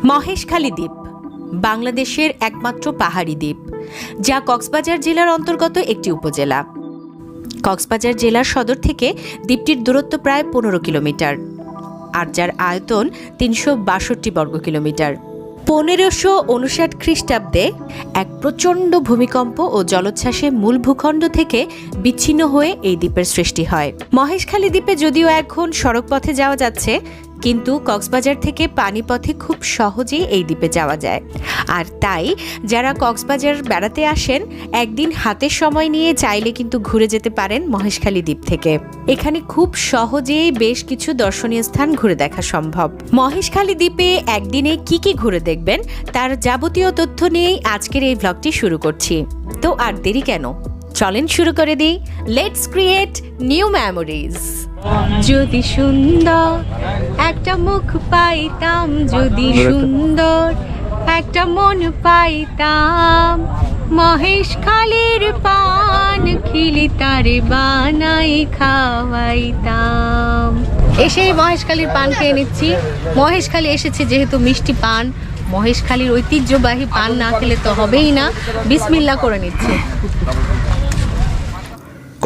মহেশখালী দ্বীপ, বাংলাদেশের একমাত্র পাহাড়ি দ্বীপ, যা কক্সবাজার জেলার অন্তর্গত একটি উপজেলা। কক্সবাজার জেলার সদর থেকে দ্বীপটির দূরত্ব প্রায় পনেরো কিলোমিটার আর যার আয়তন তিনশো বাষট্টি বর্গ কিলোমিটার। পনেরোশো উনষাট খ্রিস্টাব্দে এক প্রচণ্ড ভূমিকম্প ও জলোচ্ছ্বাসে মূল ভূখণ্ড থেকে বিচ্ছিন্ন হয়ে এই দ্বীপের সৃষ্টি হয়। মহেশখালী দ্বীপে যদিও এখন সড়কপথে যাওয়া যাচ্ছে কিন্তু কক্সবাজার থেকে পানিপথে খুব সহজেই এই দ্বীপে যাওয়া যায়। আর তাই যারা কক্সবাজার বেড়াতে আসেন, একদিন হাতের সময় নিয়ে চাইলে কিন্তু ঘুরে যেতে পারেন মহেশখালী দ্বীপ থেকে। এখানে খুব সহজেই বেশ কিছু দর্শনীয় স্থান ঘুরে দেখা সম্ভব। মহেশখালী দ্বীপে একদিনে কি কি ঘুরে দেখবেন, তার যাবতীয় তথ্য নিয়েই আজকের এই ব্লগটি শুরু করছি। তো আর দেরি কেন? চলেন শুরু করে দিই। লেটস ক্রিয়েট নিউ মেমোরিজ যদি সুন্দর একটা মুখ পাইতাম। যদি সুন্দর একটা মন পাইতাম। মহেশ খালির পান খিলি তারে বানাই খাওয়াইতাম। এসেই মহেশখালীর পান খেয়ে নিচ্ছি। মহেশখালী এসেছে যেহেতু মিষ্টি পান। মহেশখালীর ঐতিহ্যবাহী পান না খেলে তো হবেই না। বিসমিল্লা করে নিচ্ছি।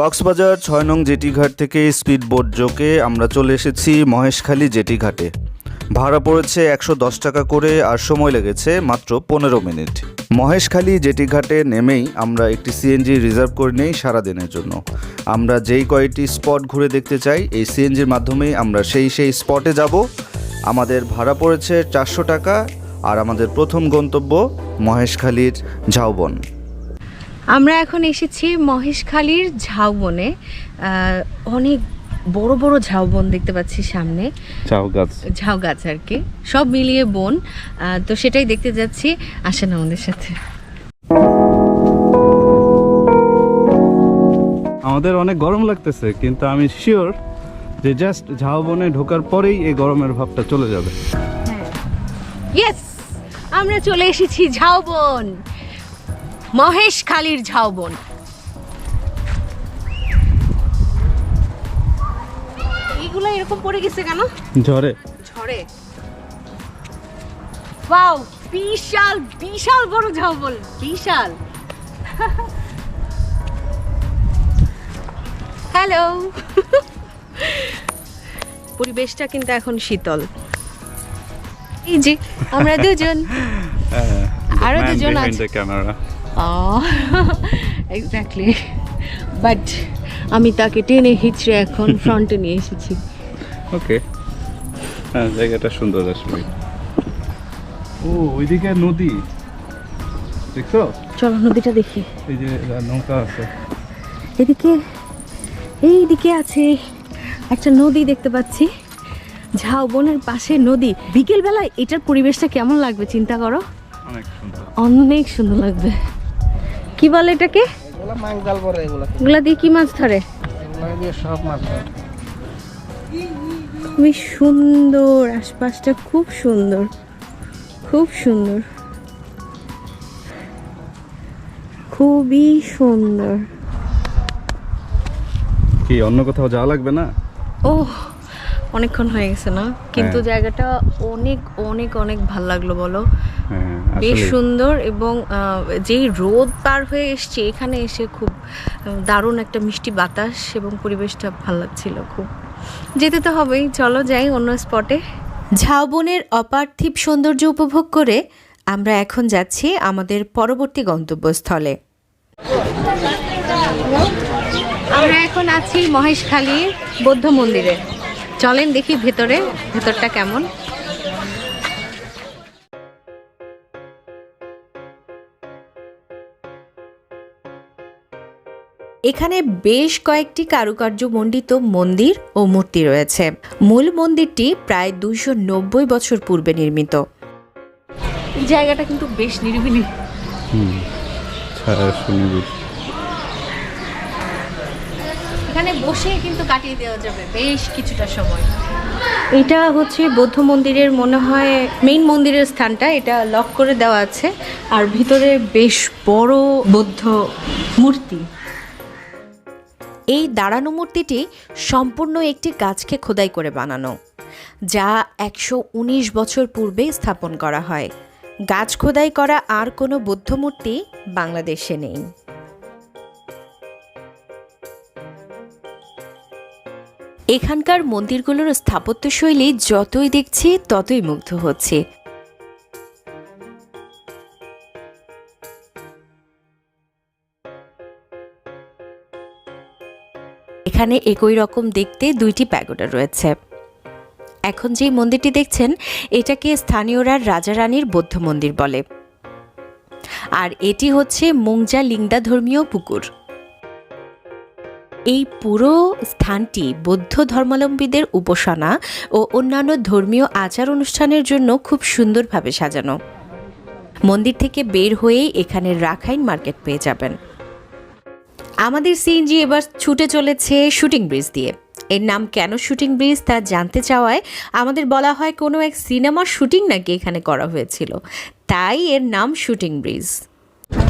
কক্সবাজার ছয় নং জেটি ঘাট থেকে স্পিড বোট যোগে আমরা চলে এসেছি মহেশখালী জেটি ঘাটে ভাড়া পড়েছে একশো দশ টাকা করে আর সময় লেগেছে মাত্র পনেরো মিনিট। মহেশখালী জেটি ঘাটে নেমেই আমরা একটি সিএনজি রিজার্ভ করে নেই সারাদিনের জন্য। আমরা যেই কয়েকটি স্পট ঘুরে দেখতে চাই, এই সিএনজির মাধ্যমেই আমরা সেই সেই স্পটে যাব। আমাদের ভাড়া পড়েছে চারশো টাকা আর আমাদের প্রথম গন্তব্য মহেশখালীর ঝাউবন। আমরা এখন এসেছি মহেশখালীর ঝাউবনে। অনেক বড় বড় ঝাউবন দেখতে পাচ্ছি সামনে। চাও গাছ। ঝাউ গাছ আর কি। সব মিলিয়ে বন। তো সেটাই দেখতে যাচ্ছি। আসেন আমাদের সাথে। আমাদের অনেক গরম লাগতেছে কিন্তু আমি শিওর যে জাস্ট ঝাউবনে ঢোকার পরেই এই গরমের ভাবটা চলে যাবে। ইয়েস আমরা চলে এসেছি ঝাউবন। মহেশখালীর ঝাউবন। এইগুলো এরকম পড়ে গেছে কেন? ঝড়ে। ঝড়ে। ওয়াও বিশাল বিশাল বড় ঝাউবন বিশাল। হ্যালো। পরিবেশটা কিন্তু এখন শীতল। এই যে আমরা দুজন। আরও দুজন আছে। ক্যামেরা এক্স্যাক্টলি বাট আমি তাকে টেনে হিচড়ে এখন ফ্রন্টে নিয়ে এসেছি। ওকে হ্যাঁ জায়গাটা সুন্দর আসবে। ও ওইদিকে নদী। দেখছ? চলো নদীটা দেখি। এই যে নৌকা আছে। এদিকে এই দিকে আছে একটা নদী দেখতে পাচ্ছি। ঝাউবনের পাশে নদী। বিকেল বেলায় এটার পরিবেশটা কেমন লাগবে চিন্তা করো? অনেক সুন্দর। অনেক সুন্দর লাগবে। কি বলে এটাকে? এগুলো দিয়ে কি মাছ ধরে? এগুলো দিয়ে সব মাছ ধরে। খুবই সুন্দর আশপাশটা খুব সুন্দর খুব সুন্দর। খুবই সুন্দর। কি অন্য কোথাও যাওয়া লাগবে না? ও অনেকক্ষণ হয়ে গেছে না? কিন্তু হ্যাঁ। জায়গাটা অনেক অনেক অনেক ভালো লাগল বলো। বেশ সুন্দর এবং যেই রোদ পার হয়ে এসছে এখানে এসে খুব দারুণ একটা মিষ্টি বাতাস এবং পরিবেশটা ভালো লাগছিল খুব। যেতে তো হবেই চলো যাই অন্য স্পটে ঝাউবনের অপার্থিব সৌন্দর্য উপভোগ করে আমরা এখন যাচ্ছি আমাদের পরবর্তী গন্তব্যস্থলে। আমরা এখন আছি মহেশখালী বৌদ্ধ মন্দিরে। চলেন দেখি ভেতরে ভেতরটা কেমন। এখানে বেশ কয়েকটি কারুকার্য মণ্ডিত মন্দির ও মূর্তি রয়েছে। মূল মন্দিরটি প্রায় দুইশো নব্বই বছর পূর্বে নির্মিত। জায়গাটা কিন্তু বেশ নিরিবিলি। এখানে বসে কিন্তু কাটিয়ে দেওয়া যাবে বেশ কিছুটা সময়। এটা হচ্ছে বৌদ্ধ মন্দিরের মনে হয় মেইন মন্দিরের স্থানটা এটা লক করে দেওয়া আছে। আর ভিতরে বেশ বড় বৌদ্ধ মূর্তি। এই দাঁড়ানো মূর্তিটি সম্পূর্ণ একটি গাছকে খোদাই করে বানানো, যা একশো উনিশ বছর পূর্বে স্থাপন করা হয়। গাছ খোদাই করা আর কোনো বৌদ্ধ মূর্তি বাংলাদেশে নেই। এখানকার মন্দিরগুলোর স্থাপত্যশৈলী যতই দেখছি ততই মুগ্ধ হচ্ছে। এখানে একই রকম দেখতে দুইটি প্যাগোডা রয়েছে। এখন যে মন্দিরটি দেখছেন, এটাকে স্থানীয়রা রাজা রানীর বৌদ্ধ মন্দির বলে। আর এটি হচ্ছে মুংজা লিংদা ধর্মীয় পুকুর। এই পুরো স্থানটি বৌদ্ধ ধর্মাবলম্বীদের উপাসনা ও অন্যান্য ধর্মীয় আচার অনুষ্ঠানের জন্য খুব সুন্দরভাবে সাজানো। মন্দির থেকে বের হয়েই এখানে রাখাইন মার্কেট পেয়ে যাবেন। আমাদের সিএনজি এবার ছুটে চলেছে শুটিং ব্রিজ দিয়ে। এর নাম কেন শুটিং ব্রিজ তা জানতে চাওয়ায় আমাদের বলা হয় কোনো এক সিনেমার শুটিং নাকি এখানে করা হয়েছিল। তাই এর নাম শুটিং ব্রিজ।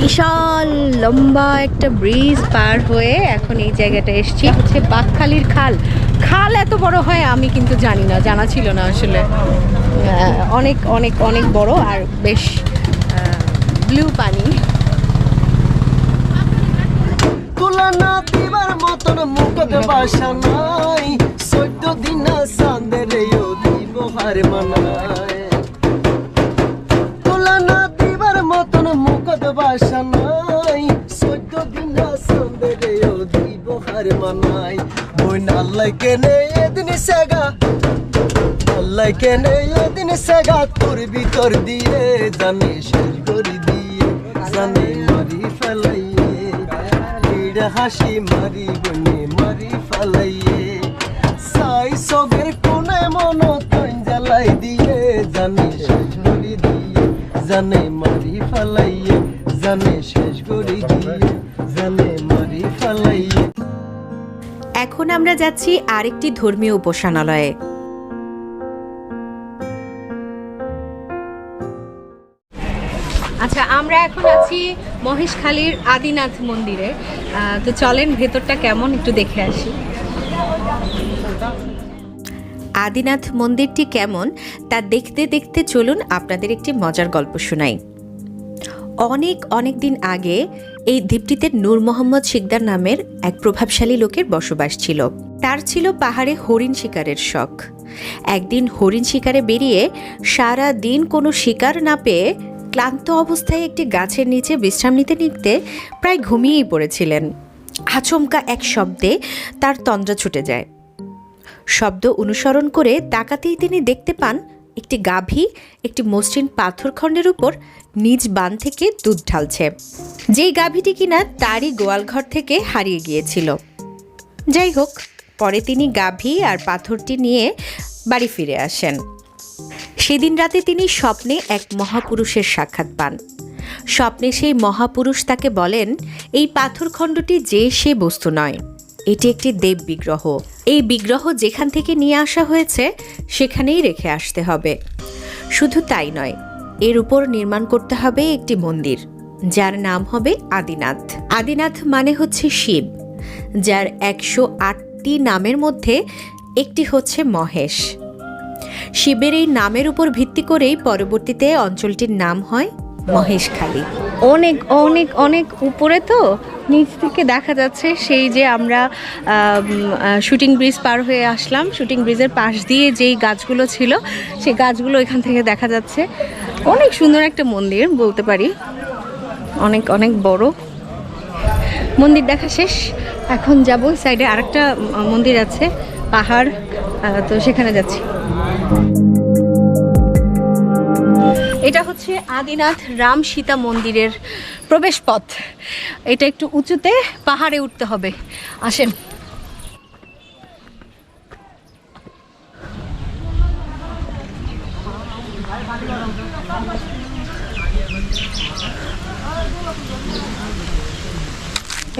বিশাল লম্বা একটা ব্রিজ পার হয়ে এখন এই জায়গাটা এসছি। হচ্ছে বাকখালির খাল। খাল এত বড় হয় আমি কিন্তু জানি না, জানা ছিল না আসলে। অনেক অনেক অনেক বড় আর বেশ ব্লু পানি। তুলনা দিবার মতন মুখত বাসা মানায়। দিবার বাসা নাই চোদ্দ দিন সেগা? আল্লাহ কেনে এদিন সেগা? তোর ভিতর দিয়ে জানে শেষ করে দিয়ে জানে হাসি মারি বনে মারি ফালাইয়ে। সাই সগের কোনে মন তৈন জ্বালাই দিয়ে, জানে শেষ করে দিয়ে, জানে মারি ফেলাইয়ে, জানে শেষ করে দিয়ে, জানে মারি ফেলাইয়ে। এখন আমরা যাচ্ছি আরেকটি ধর্মীয় উপাসনালয়ে। আচ্ছা আমরা এখন আছি মহেশখালীর আদিনাথ মন্দিরে। তো চলেন, ভেতরটা কেমন? একটু দেখে আসি। আদিনাথ মন্দিরটি কেমন, তা দেখতে দেখতে চলুন আপনাদের একটি মজার গল্প শোনাই। অনেক অনেক দিন আগে এই দ্বীপটিতে নূর মোহাম্মদ শিকদার নামের এক প্রভাবশালী লোকের বসবাস ছিল। তার ছিল পাহাড়ে হরিণ শিকারের শখ। একদিন হরিণ শিকারে বেরিয়ে সারা দিন কোনো শিকার না পেয়ে ক্লান্ত অবস্থায় একটি গাছের নিচে বিশ্রাম নিতে নিতে প্রায় ঘুমিয়েই পড়েছিলেন। আচমকা এক শব্দে তার তন্দ্রা ছুটে যায়। শব্দ অনুসরণ করে তাকাতেই তিনি দেখতে পান একটি গাভী একটি মসৃণ পাথরখণ্ডের উপর নিজ বান থেকে দুধ ঢালছে। যেই গাভীটি কিনা তারই গোয়ালঘর থেকে হারিয়ে গিয়েছিল। যাই হোক, পরে তিনি গাভী আর পাথরটি নিয়ে বাড়ি ফিরে আসেন। সেদিন রাতে তিনি স্বপ্নে এক মহাপুরুষের সাক্ষাৎ পান। স্বপ্নে সেই মহাপুরুষ তাকে বলেন, এই পাথরখণ্ডটি যে সে বস্তু নয়, এটি একটি দেব বিগ্রহ। এই বিগ্রহ যেখান থেকে নিয়ে আসা হয়েছে, সেখানেই রেখে আসতে হবে। শুধু তাই নয়, এর উপর নির্মাণ করতে হবে একটি মন্দির, যার নাম হবে আদিনাথ। আদিনাথ মানে হচ্ছে শিব, যার একশো আটটি নামের মধ্যে একটি হচ্ছে মহেশ। শিবের এই নামের উপর ভিত্তি করেই পরবর্তীতে অঞ্চলটির নাম হয় মহেশখালী। অনেক অনেক অনেক উপরে তো নিচ থেকে দেখা যাচ্ছে সেই যে আমরা শুটিং ব্রিজ পার হয়ে আসলাম। শুটিং ব্রিজের পাশ দিয়ে যেই গাছগুলো ছিল, সেই গাছগুলো এখান থেকে দেখা যাচ্ছে। অনেক সুন্দর একটা মন্দির বলতে পারি। অনেক অনেক বড়। মন্দির দেখা শেষ। এখন যাব। সাইডে আরেকটা মন্দির আছে, পাহাড় তো সেখানে যাচ্ছি। এটা হচ্ছে আদিনাথ রাম সীতা মন্দিরের প্রবেশ পথ এটা একটু উঁচুতে পাহাড়ে উঠতে হবে। আসেন।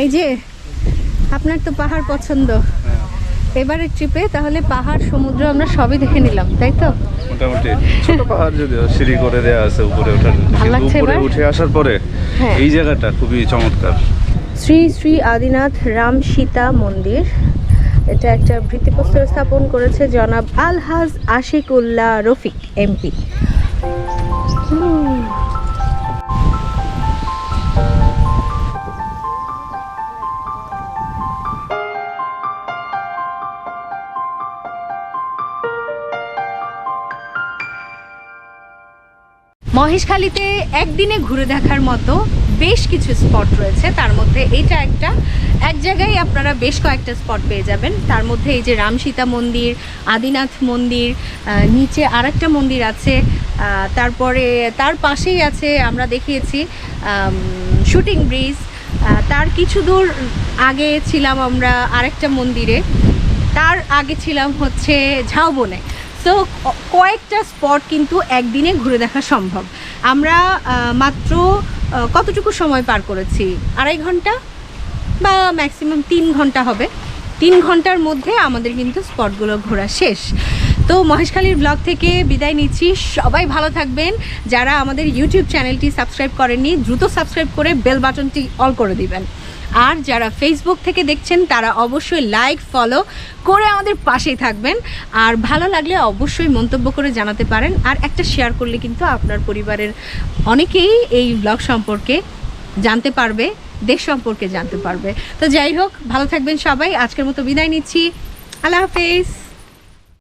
এই যে আপনার তো পাহাড় পছন্দ। এবারের ট্রিপে তাহলে পাহাড় সমুদ্র আমরা সবই দেখে নিলাম তাই তো? মোটামুটি ছোট পাহাড় যদিও সিঁড়ি করে দেওয়া আছে উপরে ওঠার কিন্তু উপরে উঠে আসার পরে হ্যাঁ। এই জায়গাটা খুবই চমৎকার। শ্রী শ্রী আদিনাথ রাম সীতা মন্দির। এটা একটা ভিত্তিপ্রস্তর স্থাপন করেছে জনাব আলহাজ আশিকুল্লাহ রফিক এমপি। মহেশখালীতে একদিনে ঘুরে দেখার মতো বেশ কিছু স্পট রয়েছে। তার মধ্যে এটা একটা। এক জায়গায় আপনারা বেশ কয়েকটা স্পট পেয়ে যাবেন। তার মধ্যে এই যে রাম সীতা মন্দির, আদিনাথ মন্দির নিচে আরেকটা মন্দির আছে তারপরে তার পাশেই আছে আমরা দেখিয়েছি শুটিং ব্রিজ। তার কিছু দূর আগে ছিলাম আমরা আরেকটা মন্দিরে। তার আগে ছিলাম হচ্ছে ঝাউবনে। সো কয়েকটা স্পট কিন্তু একদিনে ঘুরে দেখা সম্ভব। আমরা মাত্র কতটুকু সময় পার করেছি? আড়াই ঘণ্টা? বা ম্যাক্সিমাম তিন ঘণ্টা হবে। তিন ঘণ্টার মধ্যে আমাদের কিন্তু স্পটগুলো ঘোরা শেষ। তো মহেশখালীর ব্লগ থেকে বিদায় নিচ্ছি। সবাই ভালো থাকবেন। যারা আমাদের ইউটিউব চ্যানেলটি সাবস্ক্রাইব করেননি, দ্রুত সাবস্ক্রাইব করে বেল বাটনটি অল করে দিবেন। আর যারা ফেসবুক থেকে দেখছেন, তারা অবশ্যই লাইক ফলো করে আমাদের পাশেই থাকবেন। আর ভালো লাগলে অবশ্যই মন্তব্য করে জানাতে পারেন। আর একটা শেয়ার করলে কিন্তু আপনার পরিবারের অনেকেই এই ব্লগ সম্পর্কে জানতে পারবে, দেশ সম্পর্কে জানতে পারবে। তো যাই হোক, ভালো থাকবেন সবাই। আজকের মতো বিদায় নিচ্ছি। আল্লাহ হাফেজ।